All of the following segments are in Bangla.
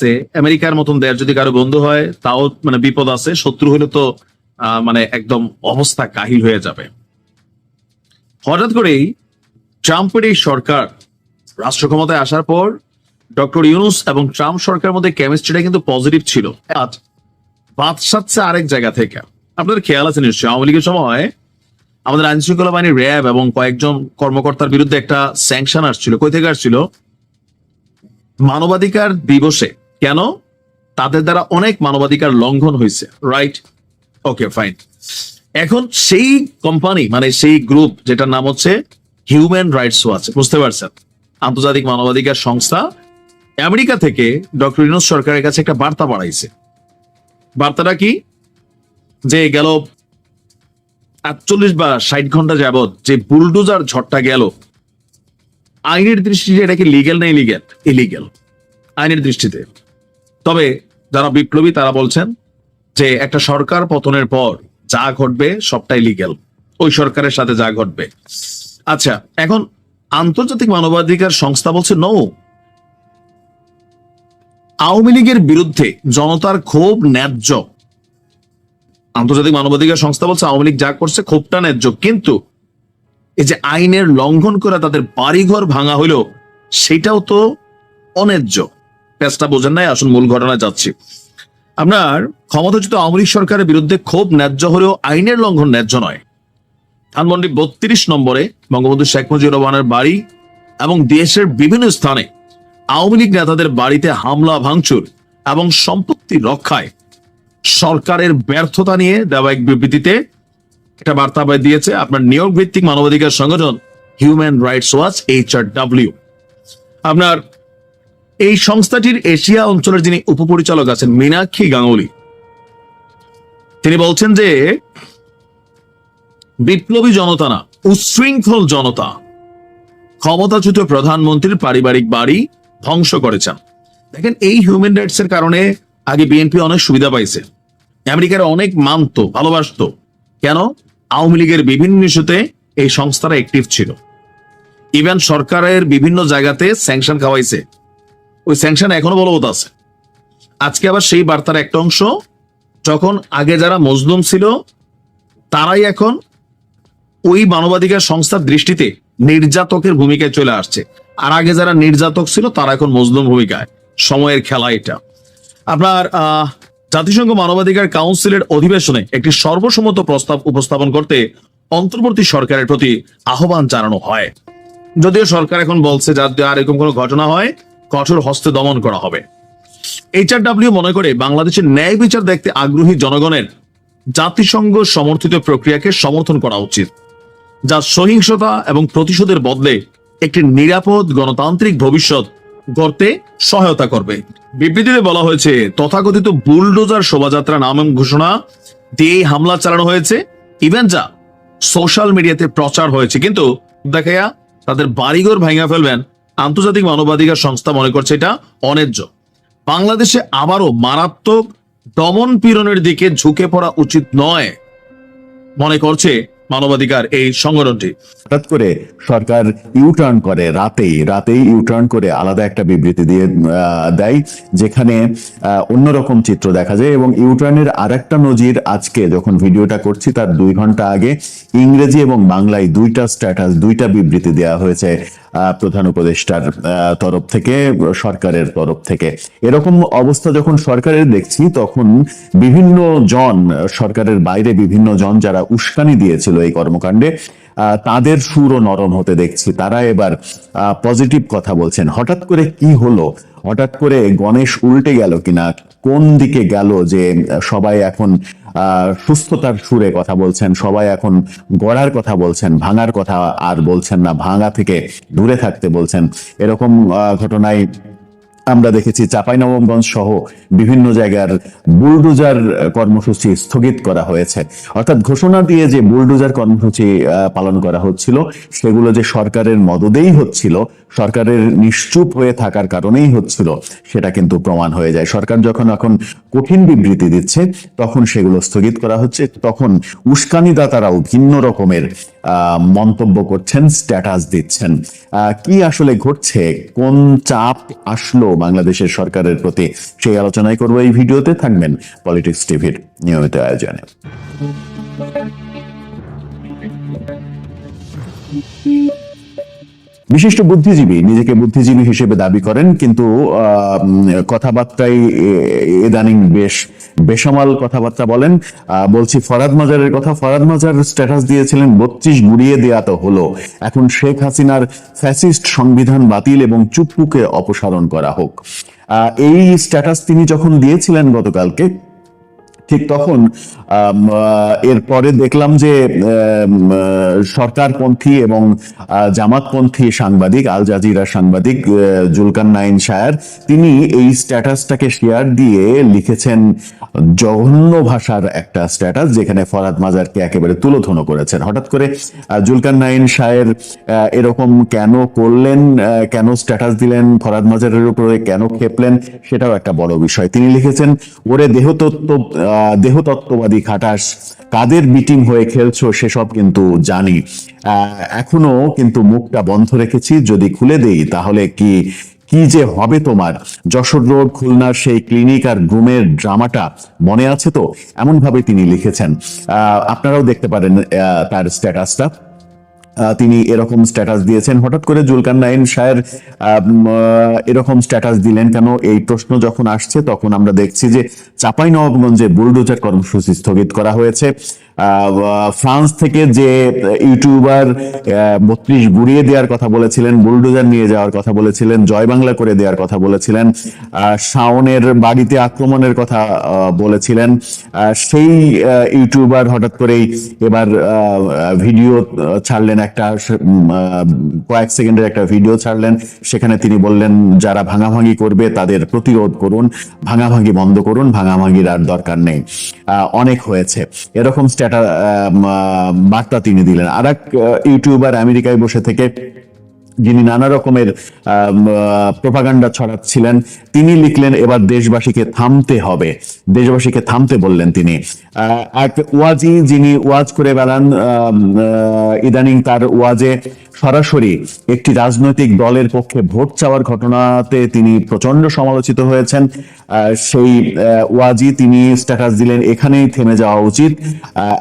আছে, আমেরিকার মতন দেশ যদি কারও বন্ধু হয়, তাও মানে বিপদ আছে, শত্রু হলে তো মানে একদম অবস্থা কাহিল হয়ে যাবে। হঠাৎ করেই ট্রাম্পের এই সরকার রাষ্ট্র ক্ষমতায় আসার পর ডক্টর ইউনুস এবং ট্রাম্প সরকারের মধ্যে কেমিস্ট্রিটা কিন্তু পজিটিভ ছিল। আজ বাদ সাচ্ছে আরেক জায়গা থেকে। আপনাদের খেয়াল আছে নিশ্চয়ই, আওয়ামী লীগের সময় আমাদের আইন শৃঙ্খলা বাহিনী র্যাব এবং কয়েকজন কর্মকর্তার বিরুদ্ধে একটা স্যাংশন আসছিল। কই থেকে আসছিল? মানবাধিকার দিবসে কেন? তাদের দ্বারা অনেক মানবাধিকার লঙ্ঘন হয়েছে রাইট ওকে ফাইন এখন সেই কোম্পানি মানে সেই গ্রুপ যেটার নাম হচ্ছে হিউম্যান রাইটস ওয়াচ বুঝতে পারছেন? আন্তর্জাতিক মানবাধিকার সংস্থা আমেরিকা থেকে ডক্টর ইনোস সরকারের কাছে একটা বার্তা বাড়াইছে বার্তাটা কি? যে গেল আটচল্লিশ বা ষাট ঘণ্টা যাবত যে বুলডোজার ঝড়টা গেল, আইনের দৃষ্টিতে এটা কি লিগেল না ইলিগেল ইলিগেল আইনের দৃষ্টিতে। তবে যারা বিপ্লবী তারা বলছেন যে একটা সরকার পতনের পর যা ঘটবে সবটাই লিগেল ওই সরকারের সাথে যা ঘটবে। আচ্ছা এখন আন্তর্জাতিক মানবাধিকার সংস্থা বলছে নো আওয়ামী লীগের বিরুদ্ধে জনতার ক্ষোভ ন্যায্য। আন্তর্জাতিক মানবাধিকার সংস্থা বলছে আওয়ামী লীগ যা করছে ক্ষোভটা ন্যায্য, কিন্তু এই যে আইনের লঙ্ঘন করে তাদের বাড়িঘর ভাঙা হইল সেটাও তো অন্যায্য। প্যাচটা বোঝেন নাই, আসুন মূল ঘটনায় যাচ্ছি। আপনার ক্ষমতাচ্যুত আওয়ামী সরকারের বিরুদ্ধে ক্ষোভ ন্যায্য হলেও আইনের লঙ্ঘন ন্যায্য নয়। ধানমন্ডি বত্রিশ নম্বরে বঙ্গবন্ধু শেখ মুজিবুর রহমানের বাড়ি এবং দেশের বিভিন্ন স্থানে আওয়ামী লীগ নেতাদের বাড়িতে হামলা, ভাঙচুর এবং সম্পত্তি রক্ষায় সরকারের ব্যর্থতা নিয়ে দেওয়া এক বিবৃতিতে একটা বার্তা দিয়েছে। আপনার নিয়োগ ভিত্তিক মানবাধিকার সংগঠন Human Rights Watch, H R W. আপনার এই সংস্থাটির এশিয়া অঞ্চলের যিনি উপপরিচালক আছেন, মীনাক্ষী গাঙ্গুলি, তিনি বলছেন যে বিপ্লবী জনতা না উচ্ছৃঙ্খল জনতা, ক্ষমতাচ্যুত প্রধানমন্ত্রীর পারিবারিক বাড়ি ধ্বংস করেছেন। দেখেন, এই হিউম্যান রাইটস এর কারণে আগে বিএনপি অনেক সুবিধা পাইছে। আমেরিকার অনেক মানতো, ভালোবাসতো। কেন? আওয়ামী লীগের বিভিন্ন ইস্যুতে এই সংস্থারা অ্যাক্টিভ ছিল। ইভেন সরকারের বিভিন্ন জায়গাতে স্যাংশন খাওয়াইছে। ওই স্যাংশন এখনও বলবৎ আছে। আজকে আবার সেই বার্তার একটা অংশ, যখন আগে যারা মজলুম ছিল, তারাই এখন ওই মানবাধিকার সংস্থার দৃষ্টিতে নির্যাতকের ভূমিকায় চলে আসছে। আর আগে যারা নির্যাতক ছিল, তারা এখন মজলুম ভূমিকায়। সময়ের খেলা এটা। আপনার জাতিসংঘ মানবাধিকার কাউন্সিলের অধিবেশনে একটি সর্বসম্মত প্রস্তাব উপস্থাপন করতে অন্তর্বর্তী সরকারের প্রতি আহ্বান জানানো হয়। যদিও সরকার এখন বলছে যাতে আর এরকম কোনো ঘটনা হয় কঠোর হস্তে দমন করা হবে। এইচআরডব্লিউ মনে করে বাংলাদেশের ন্যায় বিচার দেখতে আগ্রহী জনগণের জাতিসংঘ সমর্থিত প্রক্রিয়াকে সমর্থন করা উচিত, যা সহিংসতা এবং প্রতিশোধের বদলে একটি নিরাপদ গণতান্ত্রিক ভবিষ্যৎ গড়তে সহায়তা করবে। বিবৃতিতে বলা হয়েছে, তথাকথিত বুলডোজার শোভাযাত্রা নাম ঘোষণা দিয়ে হামলা চালানো হয়েছে। ইভেন যা সোশ্যাল মিডিয়াতে প্রচার হয়েছে, কিন্তু দেখাইয়া তাদের বাড়িঘর ভাঙা ফেলবেন আন্তর্জাতিক মানবাধিকার সংস্থা মনে করছে এটা অন্যায্য বাংলাদেশে আবারও মারাত্মক দমন পীড়নের দিকে ঝুঁকে পড়া উচিত নয় মনে করছে মানবাধিকার এই সংগঠনটি। হঠাৎ করে সরকার ইউটার্ন করে রাতেই রাতেই ইউটার্ন করে আলাদা একটা বিবৃতি দিয়ে দেয়, যেখানে অন্যরকম চিত্র দেখা যায় এবং ইউটার্নের আর একটা নজির আজকে যখন ভিডিওটা করছি, তার দুই ঘণ্টা আগে ইংরেজি এবং বাংলায় দুইটা স্ট্যাটাস দুইটা বিবৃতি দেওয়া হয়েছে। প্রধান উপদেষ্টার তরফ থেকে, সরকারের তরফ থেকে। এরকম অবস্থা যখন সরকারের দেখছি, তখন বিভিন্ন জন, সরকারের বাইরে বিভিন্ন জন যারা উস্কানি দিয়েছিল এই কর্মকাণ্ডে তাদের সুরও নরম হতে দেখছি। তারা এবার পজিটিভ কথা বলছেন। হঠাৎ করে কি হলো? হঠাৎ করে গণেশ উল্টে গেল কিনা? কোন দিকে গেল যে সবাই এখন সুস্থতার সুরে কথা বলছেন, সবাই এখন গড়ার কথা বলছেন, ভাঙার কথা আর বলছেন না, ভাঙা থেকে দূরে থাকতে বলছেন। এরকম ঘটনায় আমরা দেখেছি চাঁপাইনবাবগঞ্জ সহ বিভিন্ন জায়গার বুলডোজার কর্মসূচি স্থগিত করা হয়েছে। অর্থাৎ ঘোষণা দিয়ে যে বুলডোজার কর্মসূচি পালন করা হচ্ছিল, সেগুলো যে সরকারের মদদেই হচ্ছিল, সরকারের নিশ্চুপ হয়ে থাকার কারণেই হচ্ছিল, সেটা কিন্তু প্রমাণ হয়ে যায়। সরকার যখন এখন কঠিন বিবৃতি দিচ্ছে, তখন সেগুলো স্থগিত করা হচ্ছে। তখন উস্কানিদাতারাও ভিন্ন রকমের মন্তব্য করছেন স্ট্যাটাস দিচ্ছেন। কি আসলে ঘটছে? কোন চাপ আসলো বাংলাদেশের সরকারের প্রতি? সেই আলোচনায় করব এই ভিডিওতে। থাকবেন পলিটিক্স টিভির নিয়মিত আয়োজনে। বিশিষ্ট বুদ্ধিজীবী নিজেকে বুদ্ধিজীবী হিসেবে দাবি করেন, কিন্তু কথাবার্তায় ইদানিং বেশ, বেসামাল কথাবার্তা বলেন। বলছি ফরাদ মাজারের কথা, ফরাদ মাজার স্ট্যাটাস দিয়েছিলেন, বত্রিশ গুড়িয়ে দেয়া তো হলো। এখন শেখ হাসিনার ফ্যাসিস্ট সংবিধান বাতিল এবং চুপ্পুকে অপসারণ করা হোক। এই স্ট্যাটাস তিনি যখন দিয়েছিলেন গতকালকে ঠিক তখন এরপরে দেখলাম যে সরকারপন্থী এবং জামাতপন্থী সাংবাদিক, আল জাজিরা সাংবাদিক জুলকান নাইন শায়ার, তিনি এই স্ট্যাটাসটাকে শেয়ার দিয়ে লিখেছেন, জঘন্য ভাষার একটা স্ট্যাটাস যেখানে ফরাদ মাজারকে একেবারে তুলোধনো করেছেন। হঠাৎ করে জুলকান নাইন শায়ের এরকম কেন করলেন কেন স্ট্যাটাস দিলেন ফরাদ মাজারের উপরে, কেন খেপলেন, সেটাও একটা বড় বিষয়। তিনি লিখেছেন, ওরে দেহতত্ত্ব দেহতত্ত্ববাদী খাটাস, কাদের মিটিং হয়ে খেলছো সেসব কিন্তু জানি। এখনও কিন্তু মুখটা বন্ধ রেখেছি, যদি খুলে দেই তাহলে কি কি যে হবে তোমার? যশোর রোড, খুলনার সেই ক্লিনিক আর গ্রুমের ড্রামাটা মনে আছে তো? এমনভাবে তিনি লিখেছেন। আপনারাও দেখতে পারেন তার স্ট্যাটাসটা তিনি এরকম স্ট্যাটাস দিয়েছেন। হঠাৎ করে জুলকান নাইন আহ, এরকম স্ট্যাটাস দিলেন কেন? এই প্রশ্ন যখন আসছে তখন আমরা দেখছি যে চাপাই নবাবগঞ্জে বুলডোজার কর্মসূচি স্থগিত করা হয়েছে। ফ্রান্স থেকে যে ইউটিউবার বত্রিশ গুড়িয়ে দেওয়ার কথা বলেছিলেন, বুলডোজার নিয়ে যাওয়ার কথা বলেছিলেন, জয় বাংলা করে দেওয়ার কথা বলেছিলেন শাওনের বাড়িতে আক্রমণের কথা বলেছিলেন সেই ইউটিউবার হঠাৎ করেই এবার ভিডিও ছাড়লেন একটা কয়েক সেকেন্ডের একটা ভিডিও ছাড়লেন, সেখানে তিনি বললেন, যারা ভাঙাভাঙি করবে তাদের প্রতিরোধ করুন, ভাঙাভাঙি বন্ধ করুন, ভাঙাভাঙির আর দরকার নেই। অনেক হয়েছে। এরকম স্ট্যাটাস বার্তা তিনি দিলেন। আর এক ইউটিউবার আমেরিকায় বসে থেকে যিনি নানা রকমের প্রপাগান্ডা ছড়াচ্ছিলেন, তিনি লিখলেন, এবার দেশবাসীকে থামতে হবে। দেশবাসীকে থামতে বললেন তিনি। এক ওয়াজি যিনি ওয়াজ করে বেড়ান ইদানিং তার ওয়াজে সরাসরি একটি রাজনৈতিক দলের পক্ষে ভোট চাওয়ার ঘটনাতে তিনি প্রচণ্ড সমালোচিত হয়েছেন। সেই ওয়াজি তিনি স্ট্যাটাস দিলেন, এখানেই থেমে যাওয়া উচিত।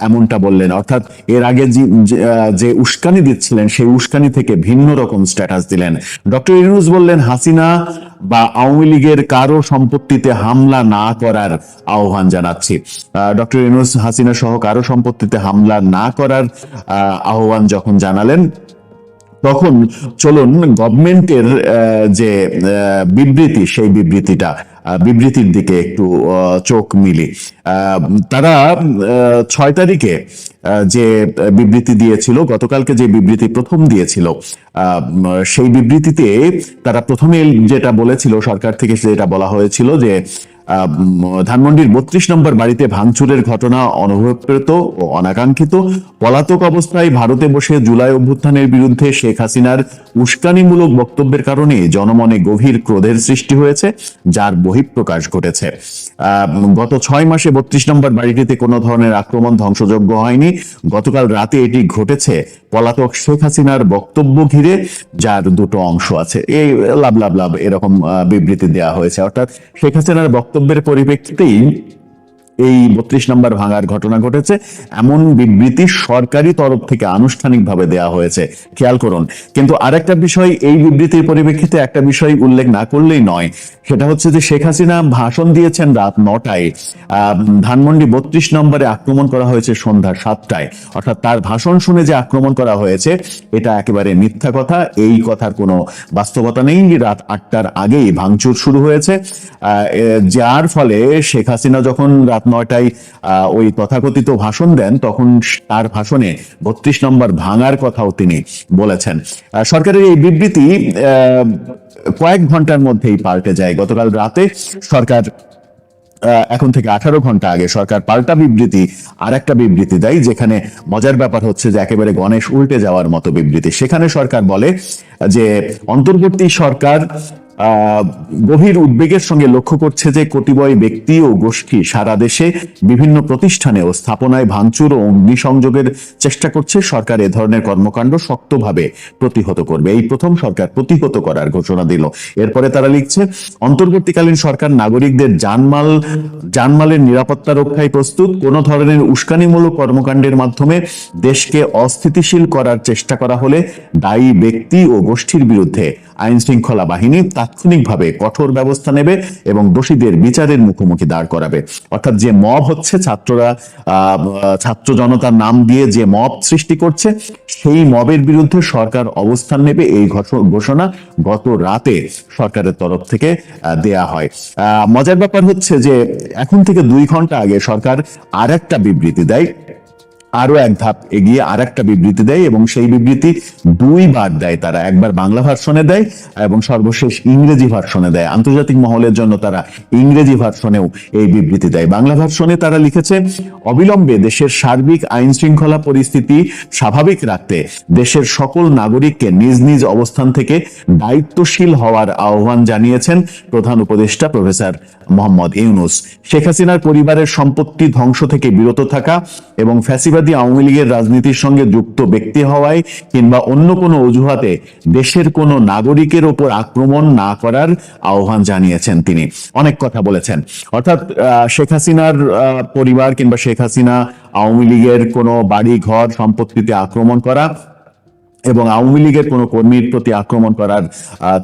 এমনটা বললেন। অর্থাৎ এর আগে যে- উস্কানি দিচ্ছিলেন, সেই উস্কানি থেকে ভিন্ন রকম স্ট্যাটাস দিলেন। ডক্টর ইউনুস বললেন, হাসিনা বা আওয়ামী লীগের কারও সম্পত্তিতে হামলা না করার আহ্বান জানাচ্ছি। ডক্টর ইউনুস হাসিনা সহ কারও সম্পত্তিতে হামলা না করার আহ, আহ্বান যখন জানালেন তখন চলুন গভর্নমেন্টের যে বিবৃতি সেই বিবৃতিটা বিবৃতির দিকে একটু চোখ মিলি। তারা ছয় তারিখে যে বিবৃতি দিয়েছিল, গতকালকে যে বিবৃতি প্রথম দিয়েছিল সেই বিবৃতিতে তারা প্রথমে যেটা বলেছিল, সরকার থেকে যেটা বলা হয়েছিল যে ধানমন্ডির বত্রিশ নম্বর বাড়িতে ভাঙচুরের ঘটনা অনভিপ্রেত ও অনাকাঙ্ক্ষিত। পলাতক অবস্থায় ভারতে বসে জুলাই অভ্যুত্থানের বিরুদ্ধে শেখ হাসিনার উস্কানিমূলক বক্তব্যের কারণে জনমনে গভীর ক্রোধের সৃষ্টি হয়েছে, যার বহিঃপ্রকাশ ঘটেছে। গত ছয় মাসে বত্রিশ নম্বর বাড়িটিতে কোনো ধরনের আক্রমণ ধ্বংসযোগ্য হয়নি। গতকাল রাতে এটি ঘটেছে পলাতক শেখ হাসিনার বক্তব্য ঘিরে, যার দুটো অংশ আছে। এই লাভ লাভ লাভ এরকম বিবৃতি দেওয়া হয়েছে। অর্থাৎ শেখ হাসিনার বক্তব্যের পরিপ্রেক্ষিতেই এই বত্রিশ নম্বর ভাঙার ঘটনা ঘটেছে। এমন বিবৃতি সরকারি তরফ থেকে আনুষ্ঠানিকভাবে দেয়া হয়েছে। খেয়াল করুন। কিন্তু আরেকটা বিষয়, এই বিবৃতির পরিপ্রেক্ষিতে একটা বিষয় উল্লেখ না করলেই নয়। সেটা হচ্ছে যে শেখ হাসিনা ভাষণ দিয়েছেন রাত নটায়। ধানমন্ডি বত্রিশ নম্বরে আক্রমণ করা হয়েছে সন্ধ্যা সাতটায়। অর্থাৎ তার ভাষণ শুনে যে আক্রমণ করা হয়েছে, এটা একেবারে মিথ্যা কথা। এই কথার কোনো বাস্তবতা নেই। রাত আটটার আগেই ভাঙচুর শুরু হয়েছে। যার ফলে শেখ হাসিনা যখন রাত নয়টায় ওই তথাকথিত ভাষণ দেন, তখন তার ভাষণে বত্রিশ নম্বর ভাঙার কথাও তিনি বলেছেন। সরকারের এই বিবৃতি কয়েক ঘণ্টার মধ্যেই পাল্টে যায়। গতকাল রাতে সরকার এখন থেকে আঠারো ঘণ্টা আগে সরকার পাল্টা বিবৃতি আর একটা বিবৃতি দেয়, যেখানে মজার ব্যাপার হচ্ছে যে একেবারে গণেশ উল্টে যাওয়ার মতো বিবৃতি। সেখানে সরকার বলে যে, অন্তর্বর্তী সরকার গভীর উদ্বেগের সঙ্গে লক্ষ্য করছে যে কতিপয় ব্যক্তি ও গোষ্ঠী সারা দেশে বিভিন্ন প্রতিষ্ঠানে ও স্থাপনায় ভাঙচুর ও অগ্নিসংযোগের চেষ্টা করছে। সরকার এ ধরনের কর্মকাণ্ড শক্তভাবে প্রতিহত করবে। এই প্রথম সরকার প্রতিহত করার ঘোষণা দিল। এরপরে তারা লিখছে, অন্তর্বর্তীকালীন সরকার নাগরিকদের জানমাল, জানমালের নিরাপত্তা রক্ষায় প্রস্তুত। কোনো ধরনের উস্কানিমূলক কর্মকাণ্ডের মাধ্যমে দেশকে অস্থিতিশীল করার চেষ্টা করা হলে দায়ী ব্যক্তি ও গোষ্ঠীর বিরুদ্ধে আইন শৃঙ্খলা বাহিনী তাৎক্ষণিকভাবে কঠোর ব্যবস্থা নেবে এবং দোষীদের বিচারের মুখোমুখি দাঁড় করাবে। অর্থাৎ যে মব হচ্ছে, ছাত্ররা ছাত্র জনতার নাম দিয়ে যে মব সৃষ্টি করছে, সেই মবের বিরুদ্ধে সরকার অবস্থান নেবে এই ঘোষ- ঘোষণা গত রাতে সরকারের তরফ থেকে দেয়া হয়। মজার ব্যাপার হচ্ছে যে এখন থেকে দুই ঘণ্টা আগে সরকার আর একটা বিবৃতি দেয়। আরও এক ধাপ এগিয়ে আর একটা বিবৃতি দেয় এবং সেই বিবৃতি দুইবার দেয় তারা। একবার বাংলা ভার্সনে দেয় এবং সর্বশেষ ইংরেজি ভার্সনে দেয়। আন্তর্জাতিক মহলের জন্য তারা ইংরেজি ভার্সনেও এই বিবৃতি দেয়। বাংলা ভার্সনে তারা লিখেছে, অবিলম্বে দেশের সার্বিক আইন শৃঙ্খলা পরিস্থিতি স্বাভাবিক রাখতে দেশের সকল নাগরিককে নিজ নিজ অবস্থান থেকে দায়িত্বশীল হওয়ার আহ্বান জানিয়েছেন প্রধান উপদেষ্টা প্রফেসর মোহাম্মদ ইউনুস। শেখ হাসিনার পরিবারের সম্পত্তি ধ্বংস থেকে বিরত থাকা এবং ফ্যাসিবাদী আওয়ামী লীগের রাজনীতির সঙ্গে যুক্ত ব্যক্তি হওয়ায় কিংবা অন্য কোনো অজুহাতে দেশের কোনো নাগরিকের ওপর আক্রমণ না করার আহ্বান জানিয়েছেন তিনি। অনেক কথা বলেছেন। অর্থাৎ শেখ হাসিনার পরিবার কিংবা শেখ হাসিনা আওয়ামী লীগের কোনো বাড়ি ঘর সম্পত্তিতে আক্রমণ করা এবং আওয়ামী লীগের কোনো কর্মীর প্রতি আক্রমণ করার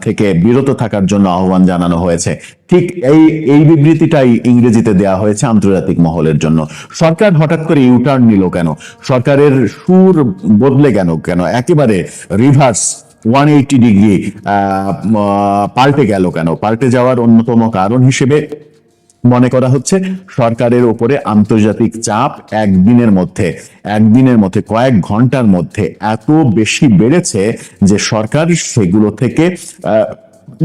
থেকে বিরত থাকার জন্য আহ্বান জানানো হয়েছে। ঠিক এই এই বিবৃতিটাই ইংরেজিতে দেয়া হয়েছে আন্তর্জাতিক মহলের জন্য। সরকার হঠাৎ করে ইউটার্ন নিল কেন? সরকারের সুর বদলে কেন কেন? একেবারে রিভার্স ওয়ান এইটি ডিগ্রি পাল্টে গেল কেন? পাল্টে যাওয়ার অন্যতম কারণ হিসেবে মনে করা হচ্ছে সরকারের ওপরে আন্তর্জাতিক চাপ একদিনের মধ্যে একদিনের মধ্যে, কয়েক ঘণ্টার মধ্যে এত বেশি বেড়েছে যে সরকার সেগুলো থেকে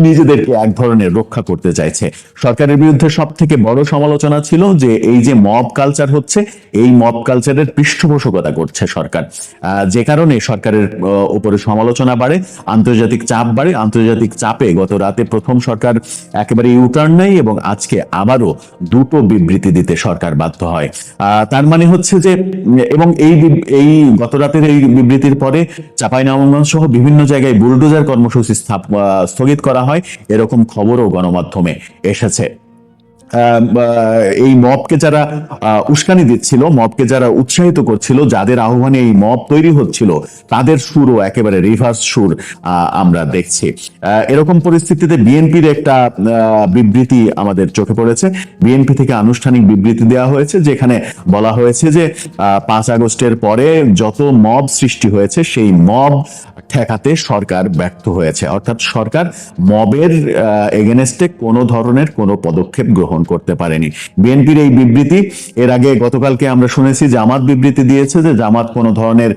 নিজেদেরকে এক ধরনের রক্ষা করতে চাইছে। সরকারের বিরুদ্ধে সব থেকে বড় সমালোচনা ছিল যে, এই যে মব কালচার হচ্ছে, এই মব কালচারের পৃষ্ঠপোষকতা করছে সরকার। যে কারণে সরকারের উপরে সমালোচনা বাড়ে, আন্তর্জাতিক চাপ বাড়ে। আন্তর্জাতিক চাপে গত রাতে প্রথম সরকার একেবারে ইউটার্ন নেয় এবং আজকে আবারও দুটো বিবৃতি দিতে সরকার বাধ্য হয়। তার মানে হচ্ছে যে, এবং এই এই গত রাতের এই বিবৃতির পরে চাঁপাইনবাবগঞ্জ সহ বিভিন্ন জায়গায় বুলডোজার কর্মসূচি স্থগিত করা হয় এরকম খবরও গণমাধ্যমে এসেছে। এই মবকে যারা উস্কানি দিচ্ছিল, মবকে যারা উৎসাহিত করছিল, যাদের আহ্বানে এই মব তৈরি হচ্ছিল, তাদের সুরও একেবারে রিভার্স সুর আমরা দেখছি। এরকম পরিস্থিতিতে বিএনপির একটা বিবৃতি আমাদের চোখে পড়েছে। বিএনপি থেকে আনুষ্ঠানিক বিবৃতি দেওয়া হয়েছে, যেখানে বলা হয়েছে যে পাঁচ আগস্টের পরে যত মব সৃষ্টি হয়েছে, সেই মব ঠেকাতে সরকার ব্যর্থ হয়েছে। অর্থাৎ সরকার মবের এগেনস্টে কোনো ধরনের কোনো পদক্ষেপ গ্রহণ করতে পারেনি। বিএনপির এই বিবৃতি, এর আগে গতকালকে আমরা শুনেছি, জামাত বিবৃতি দিয়েছে যে জামাত কোনো ধরনের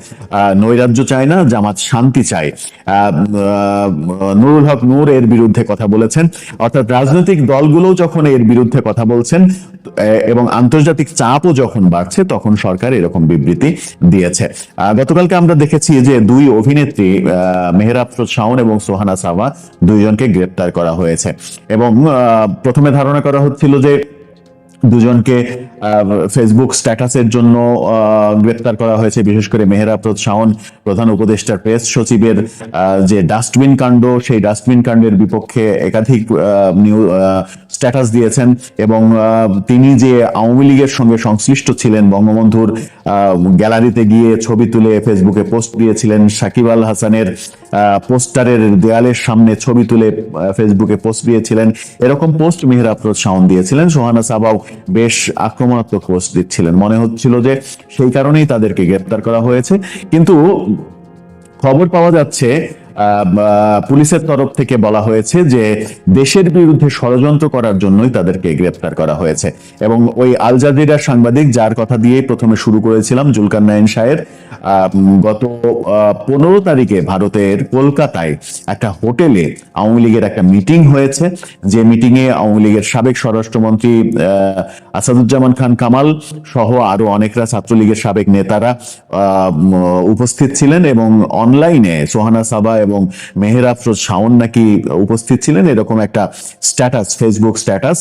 নৈরাজ্য চায় না, জামাত শান্তি চায়। নুরুল হক নূর এর বিরুদ্ধে কথা বলেছেন। অর্থাৎ রাজনৈতিক দলগুলো যখন এর বিরুদ্ধে কথা বলছেন এবং আন্তর্জাতিক চাপও যখন বাড়ছে, তখন সরকার এরকম বিবৃতি দিয়েছে। গতকালকে আমরা দেখেছি যে দুই অভিনেত্রী মেহরাব শাওন এবং সোহানা সাবা দুইজনকে গ্রেপ্তার করা হয়েছে। এবং প্রথমে ধারণা করা হচ্ছিল যে দুজনকে ফেসবুক স্ট্যাটাসের জন্য গ্রেপ্তার করা হয়েছে বিশেষ করে মেহরাপ্রদ শাওন, প্রধান উপদেষ্টার প্রেস সচিবের যে ডাস্টবিন কাণ্ড, সেই ডাস্টবিন কাণ্ডের বিপক্ষে একাধিক স্ট্যাটাস দিয়েছেন এবং তিনি যে আওয়ামী লীগের সঙ্গে সংশ্লিষ্ট ছিলেন, বঙ্গবন্ধুর গ্যালারিতে গিয়ে ছবি তুলে ফেসবুকে পোস্ট দিয়েছিলেন সাকিব আল হাসানের পোস্টারের দেয়ালের সামনে ছবি তুলে ফেসবুকে পোস্ট দিয়েছিলেন। এরকম পোস্ট মেহরাপ্রদ শাওন দিয়েছিলেন। সোহানা সাবাও বেশ আক্রমণাত্মক পোস্ট দিচ্ছিলেন। মনে হচ্ছিল যে সেই কারণেই তাদেরকে গ্রেপ্তার করা হয়েছে। কিন্তু খবর পাওয়া যাচ্ছে পুলিশের তরফ থেকে বলা হয়েছে যে দেশের বিরুদ্ধে ষড়যন্ত্র করার জন্যই তাদেরকে গ্রেপ্তার করা হয়েছে। এবং ওই আল জাজিরার সাংবাদিক যার কথা দিয়েই প্রথমে শুরু করেছিলাম জুলকার নাইন শাহের গত পনেরো তারিখে ভারতের কলকাতায় একটা হোটেলে আওয়ামী লীগের একটা মিটিং হয়েছে। যে মিটিং এ আওয়ামী লীগের সাবেক স্বরাষ্ট্রমন্ত্রী আসাদুজ্জামান খান কামাল সহ আরও অনেকরা ছাত্রলীগের সাবেক নেতারা উপস্থিত ছিলেন এবং অনলাইনে সোহানা সাবা এবং মেহের আফরোজ শাওন নাকি উপস্থিত ছিলেন? এরকম একটা status Facebook status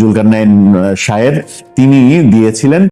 Zulkarnain Sayer, তিনি দিয়েছিলেন।